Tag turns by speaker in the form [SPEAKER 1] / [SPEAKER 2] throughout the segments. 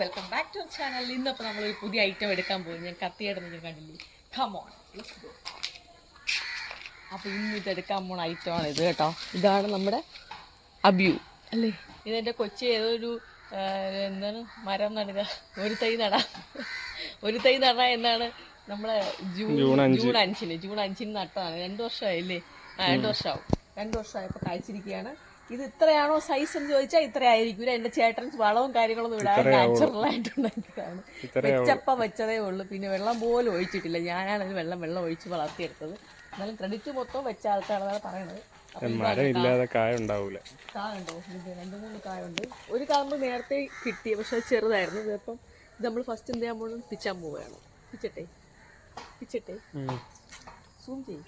[SPEAKER 1] Welcome back to channel ഇന്നപ്പോൾ ഒരു പുതിയ ഐറ്റം എടുക്കാൻ പോയി ഞാൻ കത്തിയായിട്ട് നിങ്ങൾ കണ്ടില്ലേ? കമോൺ അപ്പോൾ ഇന്ന് ഇത് എടുക്കാൻ പോണ ആണ് ഇത് കേട്ടോ. ഇതാണ് നമ്മുടെ അബ്യു. അല്ലേ? ഇതെന്റെ കൊച്ചി ഏതോ ഒരു എന്താണ്? മരം നടുക ഒരു തൈ നട. ഒരു തൈ നട എന്നാണ് നമ്മളെ ജൂൺ ജൂൺ അഞ്ചിന്. ജൂൺ അഞ്ചിന് നട്ടതാണ്. രണ്ട് വർഷമായില്ലേ? ആ രണ്ട് വർഷമാവും. രണ്ട് വർഷമായപ്പോൾ കായ്ച്ചിരിക്കുകയാണ്. ഇത് ഇത്രയാണോ സൈസ് എന്ന് ചോദിച്ചാൽ ഇത്രയായിരിക്കും എന്റെ ചേട്ടൻ വളവും കാര്യങ്ങളൊന്നും ഇടാതെ നാച്ചുറൽ ആയിട്ട് വെച്ചപ്പ വെച്ചതേ ഉള്ളൂ. പിന്നെ വെള്ളം പോലും ഒഴിച്ചിട്ടില്ല. ഞാനാണ് അതിന് വെള്ളം വെള്ളം ഒഴിച്ച് വളർത്തിയെടുത്തത്. എന്നാലും ക്രെഡിറ്റ് മൊത്തം വെച്ച ആൾക്കാരാണ് പറയണത്.
[SPEAKER 2] മരം ഇല്ലാതെ കായ ഉണ്ടാവൂല.
[SPEAKER 1] കായുണ്ടോ. രണ്ട് മൂന്ന് കായുണ്ട്. ഒരു കാമ്പ് നേരത്തെ കിട്ടി പക്ഷെ ചെറുതായിരുന്നു. ഇതിപ്പം ഇത് നമ്മൾ ഫസ്റ്റ് എന്ത് ചെയ്യാൻ പോകുന്നത് പിച്ചാൻ പോവുകയാണ്. പിച്ചട്ടെ. പിച്ചട്ടെ. സൂം ചെയ്യും.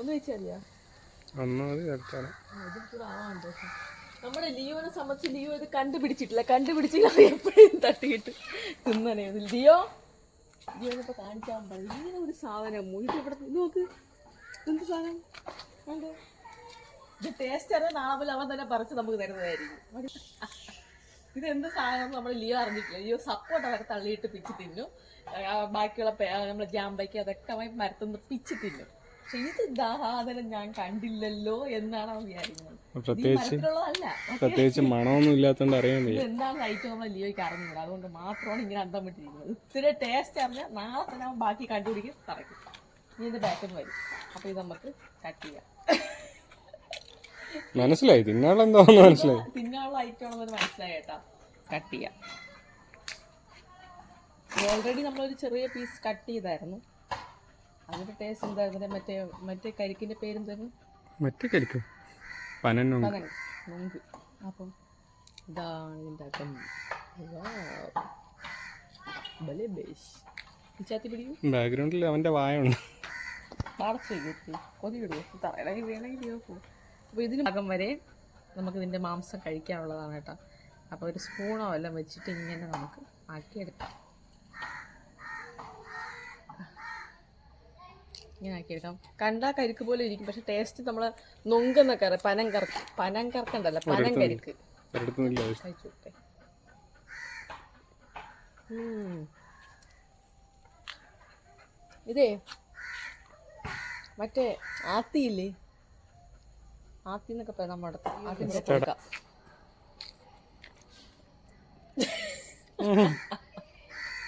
[SPEAKER 1] ഒന്ന് വെച്ചാലിയാ
[SPEAKER 2] ഒന്നാമത് ചേർക്കാണ്
[SPEAKER 1] നമ്മുടെ ലിയോനെ സംബന്ധിച്ച് ലിയോ ഇത് കണ്ടുപിടിച്ചിട്ടില്ല. കണ്ടുപിടിച്ചില്ല എപ്പോഴും തട്ടിയിട്ട് തിന്നനെ ലിയോ? ലിയോനെ ഇപ്പൊ കാണിച്ചാൻ മതി ഇങ്ങനെ ഒരു സാധനം. ഇത് ഇവിടെ നോക്ക്. എന്ത് സാധനം? കണ്ടോ? ഇത് ടേസ്റ്റ് അറിയാൻ നാളെ പോലെ അവൻ തന്നെ പറിച്ച് നമുക്ക് തരുന്നതായിരിക്കും. ഇത് എന്ത് സാധനം നമ്മൾ ലിയോ അറിഞ്ഞിട്ടില്ല. ലിയോ സപ്പോർട്ട് അവരെ തള്ളിയിട്ട് പിച്ച് തിന്നു. ബാക്കിയുള്ള നമ്മളെ ജാമ്പയ്ക്ക് അതൊക്കെ അവൻ മരത്തുനിന്ന് പിച്ച് തിന്നു. പക്ഷെ ഇത് സാധനം ഞാൻ കണ്ടില്ലല്ലോ എന്നാണ് അവൻ വിചാരിക്കുന്നത്
[SPEAKER 2] പ്രത്യേകിച്ച് പ്രത്യേകിച്ച് മണമൊന്നും ഇല്ലാത്തോണ്ട് അറിയാൻ വയ്യ.
[SPEAKER 1] എന്താണ് ഐറ്റം നമ്മളെ ലിയോയ്ക്ക് അറിഞ്ഞൂടാ? അതുകൊണ്ട് മാത്രമാണ് ഇങ്ങനെ അന്തം വിട്ടിരിക്കുന്നത്. ഇത്തിരി ടേസ്റ്റ് അറിഞ്ഞാൽ നാളെ തന്നെ അവൻ ബാക്കി കണ്ടുപിടിക്കും പറയും. ഇനി ഇത് ബാക്കിൽ വരും. അപ്പൊ ഇത് നമുക്ക് കട്ട് ചെയ്യാം.
[SPEAKER 2] മനസ്സിലായി? തിന്നാളെ എന്താന്ന് മനസ്സിലായി.
[SPEAKER 1] തിന്നാളെ ഐറ്റം ആണെന്ന് മനസ്സിലായി കേട്ടാ. കട്ട് ചെയ്യാം. ഓൾറെഡി നമ്മളൊരു ചെറിയ പീസ് കട്ട് ചെയ്തായിരുന്നു. അതിന്റെ ടേസ്റ്റ് എന്തായിരുന്നു മറ്റേ മറ്റേ കരിക്കിന്റെ പേരെന്തായിരുന്നു
[SPEAKER 2] മറ്റേ കരിക്കോ.
[SPEAKER 1] പകൻ നൊങ്ക് അപ്പം ഇതാണ് പിച്ചാത്തി
[SPEAKER 2] ബാക്ക്ഗ്രൗണ്ടിൽ അവന്റെ വായ ഉണ്ട്
[SPEAKER 1] പാടച്ച് വയ്ക്കൂ കൊതി വിടുവോ തറയിലേക്ക് അപ്പോൾ ഇതിന് ഭാഗം വരെ നമുക്ക് ഇതിന്റെ മാംസം കഴിക്കാനുള്ളതാണ് കേട്ടോ. അപ്പോൾ ഒരു സ്പൂണോ എല്ലാം വെച്ചിട്ട് ഇങ്ങനെ നമുക്ക് ആക്കിയെടുക്കാം. ഇങ്ങനെ ആക്കിയെടുക്കാം കണ്ടാ കരിക്ക് പോലെ ഇരിക്കും. പക്ഷെ ടേസ്റ്റ് നമ്മൾ നൊങ്കെന്നൊക്കെ അറിയാം. പനം കറക്ക് പനം കറക്കണ്ടല്ല. പനം കരിക്ക്. ഇതേ മറ്റേ ആത്തിയില്ലേ? ആത്തി എന്നൊക്കെ പറയാം നമ്മുടെ ആത്തി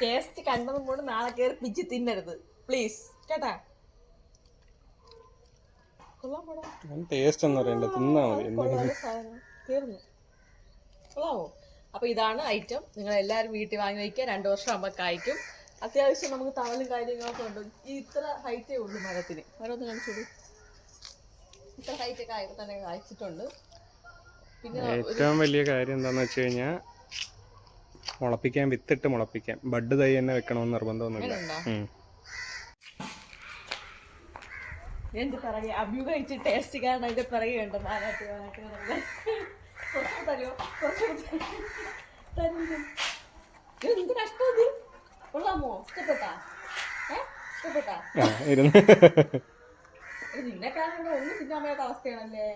[SPEAKER 1] ടേസ്റ്റ് കണ്ടതും കൂടെ നാളെ കയറി പിച്ച് തിന്നരുത്. പ്ലീസ് കേട്ടാ? കൊള്ളാൻ പോടാ
[SPEAKER 2] ടേസ്റ്റ് എന്ന് പറയണ്ട തിന്നാ മതി.
[SPEAKER 1] തീർന്നു. കൊള്ളാമോ അപ്പൊ ഇതാണ് ഐറ്റം നിങ്ങൾ എല്ലാരും വീട്ടിൽ വാങ്ങി വയ്ക്കുക രണ്ടു വർഷം ആകുമ്പോൾ കായ്ക്കും. അത്യാവശ്യം നമുക്ക് തവലും കാര്യങ്ങളൊക്കെ ഉണ്ട്. ഈ ഇത്ര ഹൈറ്റേ ഉള്ളൂ മരത്തിന്. മരം ഒന്ന് കാണിച്ചോളൂ ഇത്ര ഹൈറ്റ് ഒക്കെ ആയപ്പോൾ തന്നെ കായ്ച്ചിട്ടുണ്ട്. പിന്നെ
[SPEAKER 2] ഏറ്റവും വലിയ കാര്യം എന്താന്ന് വെച്ച് കഴിഞ്ഞാൽ മുളപ്പിക്കാൻ വിത്തിട്ട് മുളപ്പിക്കാൻ. ബഡ് തൈ തന്നെ വെക്കണമെന്ന് നിർബന്ധമൊന്നുമില്ല.
[SPEAKER 1] ഉണ്ടോ പിറകെ പറയുക അഭ്യൂഹിച്ച് ടേസ്റ്റ് കാരണം അതിന്റെ പിറകെ ഉണ്ട് മാനാട്ടി മാനാട്ടി. കുറച്ച് തരുമോ കുറച്ച് തരുന്നു എന്ത് കഷ്ടം ഇത്? കൊള്ളാമോ? ഇഷ്ടപ്പെട്ടാ? ഏ? ഇഷ്ടപ്പെട്ടാ? നിന്നെ കാണുമ്പോ ഒന്നും തിന്നാൻ മേലാത്ത അവസ്ഥയാണല്ലേ?